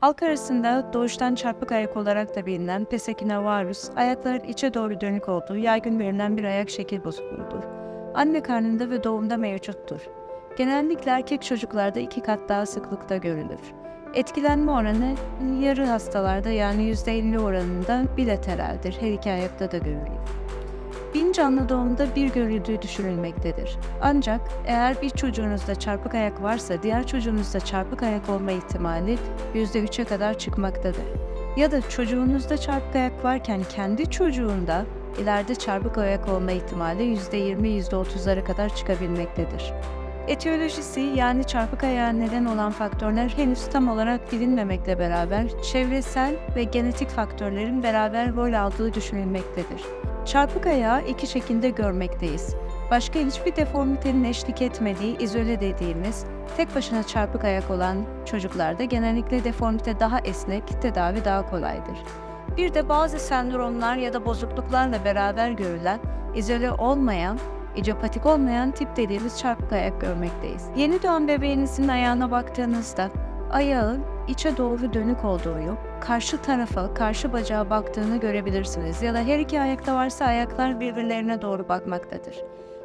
Halk arasında doğuştan çarpık ayak olarak da bilinen pesekina varus, ayakların içe doğru dönük olduğu yaygın verilen bir ayak şekil bozukluğudur. Anne karnında ve doğumda mevcuttur. Genellikle erkek çocuklarda iki kat daha sıklıkta görülür. Etkilenme oranı yarı hastalarda yani %50 oranında bilateraldir. Her iki ayakta da görülür. Bin canlı doğumda bir görüldüğü düşünülmektedir. Ancak eğer bir çocuğunuzda çarpık ayak varsa diğer çocuğunuzda çarpık ayak olma ihtimali %3'e kadar çıkmaktadır. Ya da çocuğunuzda çarpık ayak varken kendi çocuğunda ileride çarpık ayak olma ihtimali %20-%30'lara kadar çıkabilmektedir. Etiyolojisi yani çarpık ayağa neden olan faktörler henüz tam olarak bilinmemekle beraber çevresel ve genetik faktörlerin beraber rol aldığı düşünülmektedir. Çarpık ayağı iki şekilde görmekteyiz. Başka hiçbir deformitenin eşlik etmediği izole dediğimiz tek başına çarpık ayak olan çocuklarda genellikle deformite daha esnek, tedavi daha kolaydır. Bir de bazı sendromlar ya da bozukluklarla beraber görülen, izole olmayan, idiopatik olmayan tip dediğimiz çarpık ayak görmekteyiz. Yeni doğan bebeğinizin ayağına baktığınızda ayağın içe doğru dönük olduğu, karşı tarafa, karşı bacağa baktığını görebilirsiniz. Ya da her iki ayakta varsa ayaklar birbirlerine doğru bakmaktadır.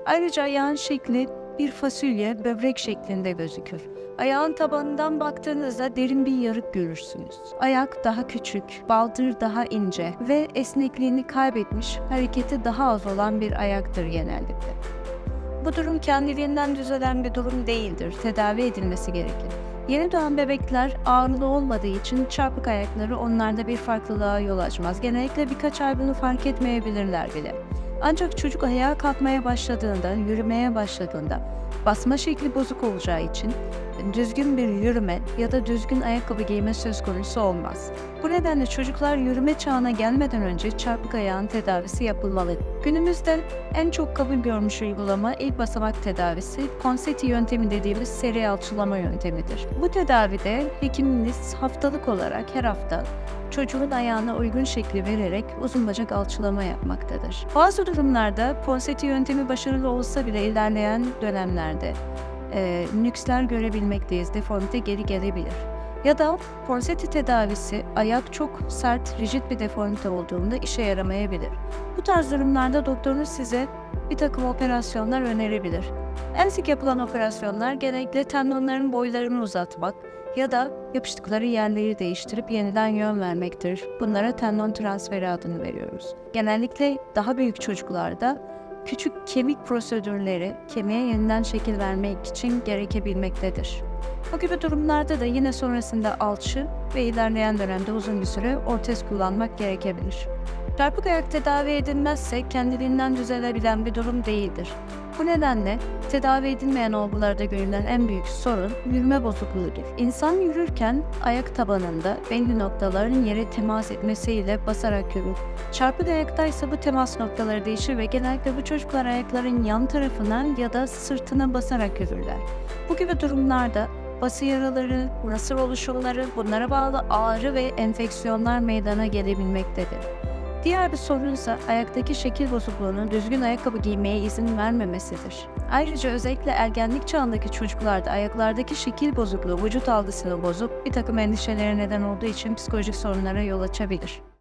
Ayrıca ayağın şekli bir fasulye, böbrek şeklinde gözükür. Ayağın tabanından baktığınızda derin bir yarık görürsünüz. Ayak daha küçük, baldır daha ince ve esnekliğini kaybetmiş, hareketi daha az olan bir ayaktır genellikle. Bu durum kendiliğinden düzelen bir durum değildir. Tedavi edilmesi gerekir. Yeni doğan bebekler ağırlı olmadığı için çarpık ayakları onlarda bir farklılığa yol açmaz. Genellikle birkaç ay bunu fark etmeyebilirler bile. Ancak çocuk ayağa kalkmaya başladığında, yürümeye başladığında basma şekli bozuk olacağı için düzgün bir yürüme ya da düzgün ayakkabı giyme söz konusu olmaz. Bu nedenle çocuklar yürüme çağına gelmeden önce çarpık ayağın tedavisi yapılmalı. Günümüzde en çok kabul görmüş uygulama ilk basamak tedavisi, Ponseti yöntemi dediğimiz seri alçılama yöntemidir. Bu tedavide hekiminiz haftalık olarak her hafta çocuğun ayağına uygun şekli vererek uzun bacak alçılama yapmaktadır. Bazı durumlarda Ponseti yöntemi başarılı olsa bile ilerleyen dönemlerde e, nüksler görebilmekteyiz, deformite geri gelebilir. Ya da ponseti tedavisi ayak çok sert, rigid bir deformite olduğunda işe yaramayabilir. Bu tarz durumlarda doktorunuz size bir takım operasyonlar önerebilir. En sık yapılan operasyonlar genellikle tendonların boylarını uzatmak ya da yapıştıkları yerleri değiştirip yeniden yön vermektir. Bunlara tendon transferi adını veriyoruz. Genellikle daha büyük çocuklarda küçük kemik prosedürleri kemiğe yeniden şekil vermek için gerekebilmektedir. Bu gibi durumlarda da yine sonrasında alçı ve ilerleyen dönemde uzun bir süre ortez kullanmak gerekebilir. Çarpık ayak tedavi edilmezse kendiliğinden düzelebilen bir durum değildir. Bu nedenle tedavi edilmeyen olgularda görülen en büyük sorun yürüme bozukluğudur. İnsan yürürken ayak tabanında belli noktaların yere temas etmesiyle basarak yürür. Çarpık ayakta ise bu temas noktaları değişir ve genellikle bu çocuklar ayakların yan tarafına ya da sırtına basarak yürürler. Bu gibi durumlarda bası yaraları, nasır oluşumları, bunlara bağlı ağrı ve enfeksiyonlar meydana gelebilmektedir. Diğer bir sorun ise ayaktaki şekil bozukluğunun düzgün ayakkabı giymeye izin vermemesidir. Ayrıca özellikle ergenlik çağındaki çocuklarda ayaklardaki şekil bozukluğu vücut algısını bozup bir takım endişelere neden olduğu için psikolojik sorunlara yol açabilir.